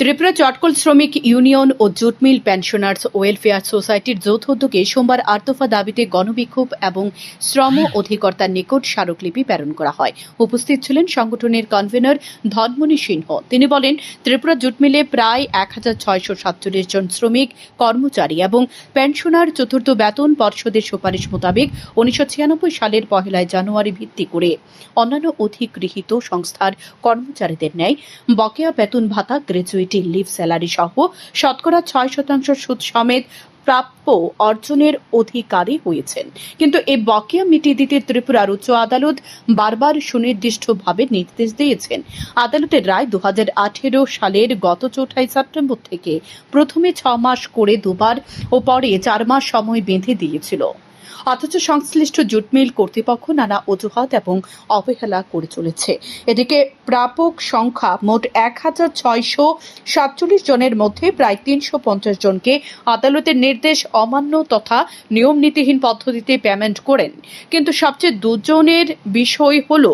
ত্রিপুরা চটকল শ্রমিক ইউনিয়ন ও জুট মিল পেনশনার্স ওয়েলফেয়ার সোসাইটির যৌথ উদ্যোগে সোমবার আর্তফা দাবিতে গণবিক্ষোভ এবং শ্রম অধিকর্তার নিকট স্মারকলিপি প্রেরণ করা হয়। উপস্থিত ছিলেন সংগঠনের কনভেনর ধনমণি সিংহ। তিনি বলেন, ত্রিপুরা জুট মিলে প্রায় এক হাজার ছয়শো সাতচল্লিশ জন শ্রমিক, কর্মচারী এবং পেনশনার চতুর্থ বেতন পর্ষদের সুপারিশ মোতাবেক উনিশশো ছিয়ানব্বই সালের পহেলা জানুয়ারি ভিত্তি করে অন্যান্য অধিগৃহীত সংস্থার কর্মচারীদের ন্যায় বকেয়া বেতন ভাতা গ্র্যাচুইটি লিভ স্যালারি সহ শতকরা ছয় শতাংশ সুদ সমেত প্রাপ্য অর্জনের অধিকারী হয়েছেন। কিন্তু এই বকেয়া মিটিয়ে দিতে ত্রিপুরার উচ্চ আদালত বারবার সুনির্দিষ্টভাবে নির্দেশ দিয়েছেন। আদালতের রায় দু হাজার আঠেরো সালের গত চৌঠাই সেপ্টেম্বর থেকে প্রথমে ছ মাস করে দুবার ও পরে চার মাস সময় বেঁধে দিয়েছিল। অথচ সংশ্লিষ্ট জুট মিল কর্তৃপক্ষ নানা অজুহাত এবং অবহেলা করে চলেছে। এদিকে প্রাপক সংখ্যা মোট এক হাজার ছয়শো সাতচল্লিশ জনের মধ্যে প্রায় তিনশো পঞ্চাশ জনকে আদালতের নির্দেশ অমান্য তথা নিয়ম নীতিহীন পদ্ধতিতে পেমেন্ট করেন। কিন্তু সবচেয়ে দুজনের বিষয় হলো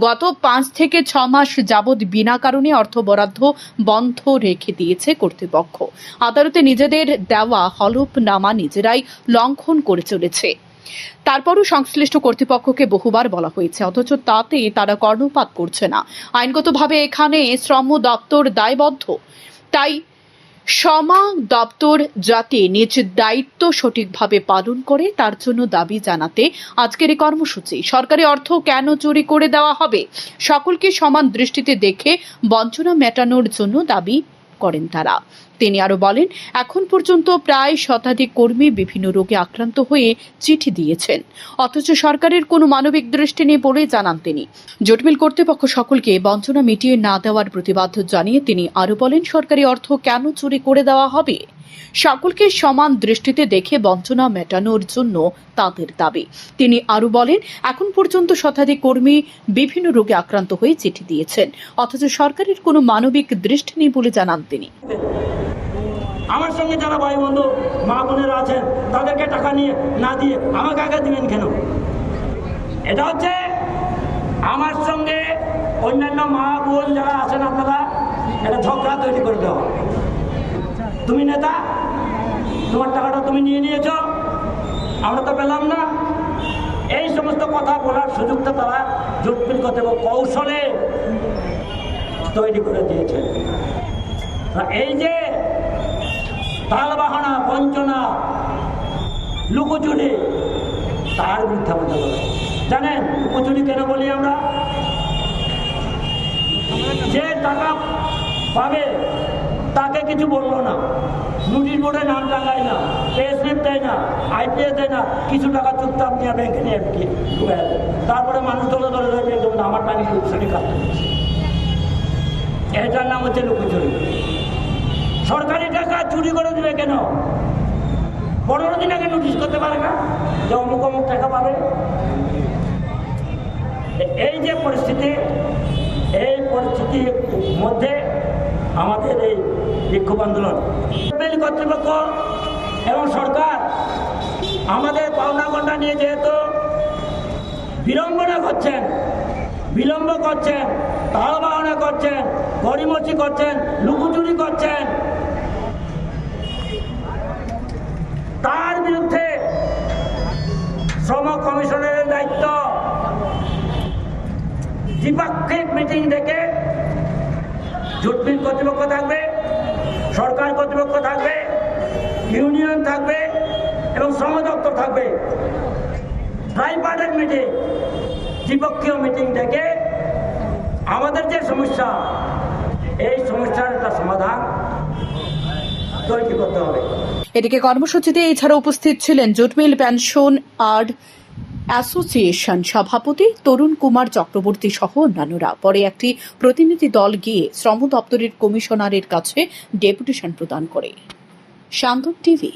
গত পাঁচ থেকে ছ মাস যাবৎ বিনা কারণে অর্থ বরাদ্দ বন্ধ রেখে দিয়েছে কর্তৃপক্ষ। আদালতে নিজেদের দেওয়া হলফনামা নিজেরাই লঙ্ঘন করে চলেছে। তারপরও সংশ্লিষ্ট কর্তৃপক্ষকে বহুবার বলা হয়েছে, অথচ তাতে তারা কর্ণপাত করছে না। আইনগতভাবে এখানে শ্রম দপ্তর দায়বদ্ধ। তাই সমা দপ্তর যাতে নিজ দায়িত্ব সঠিকভাবে পালন করে, তার জন্য দাবি জানাতে আজকের এই কর্মসূচি। সরকারি অর্থ কেন চুরি করে দেওয়া হবে? সকলকে সমান দৃষ্টিতে দেখে বঞ্চনা মেটানোর জন্য দাবি করেন তারা। তিনি আরও বলেন, এখন পর্যন্ত প্রায় শতাধিক কর্মী বিভিন্ন রোগে আক্রান্ত হয়ে চিঠি দিয়েছেন। অথচ সরকারের কোনো মানবিক দৃষ্টি নেই বলে জানান তিনি। জটমিল কর্তৃপক্ষ সকলকে বঞ্চনা মিটিয়ে না দেওয়ার প্রতিবাদ জানিয়ে তিনি আরও বলেন, সরকারি অর্থ কেন চুরি করে দেওয়া হবে? সকলকে সমান দৃষ্টিতে দেখে বঞ্চনা মেটানোর জন্য তাদের দাবি। তিনি আরও বলেন, এখন পর্যন্ত শতাধিক কর্মী বিভিন্ন রোগে আক্রান্ত হয়ে চিঠি দিয়েছেন। অথচ সরকারের কোনো মানবিক দৃষ্টি নেই বলে জানান তিনি। আমার সঙ্গে যারা ভাই বন্ধু, মা বোনেরা আছেন, তাদেরকে টাকা নিয়ে, না দিয়ে আমাকে আগে দিবেন কেন? এটা হচ্ছে আমার সঙ্গে অন্যান্য মা বোন যারা আছেন আপনারা এটা ঝগড়া তৈরি করে দেওয়া। তুমি নেতা, তোমার টাকাটা তুমি নিয়ে নিয়েছ, আমরা তো পেলাম না। এই সমস্ত কথা বলার সুযোগটা তারা জটিল করতে এবং কৌশলে তৈরি করে দিয়েছে। এই যে তালবাহানা, বঞ্চনা, লুকোচুরি, তার বিরুদ্ধে আমাদের লড়াই। জানেন, লুকোচুরি কেন বলি আমরা? যে টাকা পাবে তাকে কিছু বলল না। নোটিশ বোর্ডে নাম টাঙায় না পে দেয় না আইপিএস দেয় না, কিছু টাকা চুপচাপ নিয়ে ব্যাংকে নিয়ে ঢুকে ঢুকে তারপরে মানুষ দলে দলে দলে যেমন আমার টাকা কাটতে দিচ্ছে। এটার নাম হচ্ছে লুকোচুরি। সরকারি টাকা চুরি করে দিবে কেন? পনেরো দিন আগে নোটিশ করতে পারে না যে অমুক অমুক টাকা পাবে। এই যে পরিস্থিতি, এই পরিস্থিতির মধ্যে আমাদের এই বিক্ষোভ আন্দোলন। কর্তৃপক্ষ এবং সরকার আমাদের পাওনা গন্ডা নিয়ে যেহেতু বিড়ম্বনা করছেন, বিলম্ব করছেন, তালবাহনা করছেন গড়িমচি করছেন, লুকুচুরি করছেন, তার বিরুদ্ধে শ্রম কমিশনের দায়িত্ব, দ্বিপাক্ষিক মিটিং ডেকে জুটমিল কর্তৃপক্ষ থাকবে, সরকার কর্তৃপক্ষ থাকবে, ইউনিয়ন থাকবে এবং শ্রম দপ্তর থাকবে। ট্রাইপার্টের মিটিং দ্বিপক্ষীয় মিটিং থেকে আমাদের যে সমস্যা, এই সমস্যার একটা সমাধান তৈরি করতে হবে। এদিকে কর্মসূচিতে এছাড়া উপস্থিত ছিলেন জুটমিল পেনশন আর অ্যাসোসিয়েশন সভাপতি তরুণ কুমার চক্রবর্তী সহ অন্যান্যরা। পরে একটি প্রতিনিধি দল গিয়ে শ্রম দপ্তরের কমিশনারের কাছে ডেপুটেশন প্রদান করে। শান্তন টিভি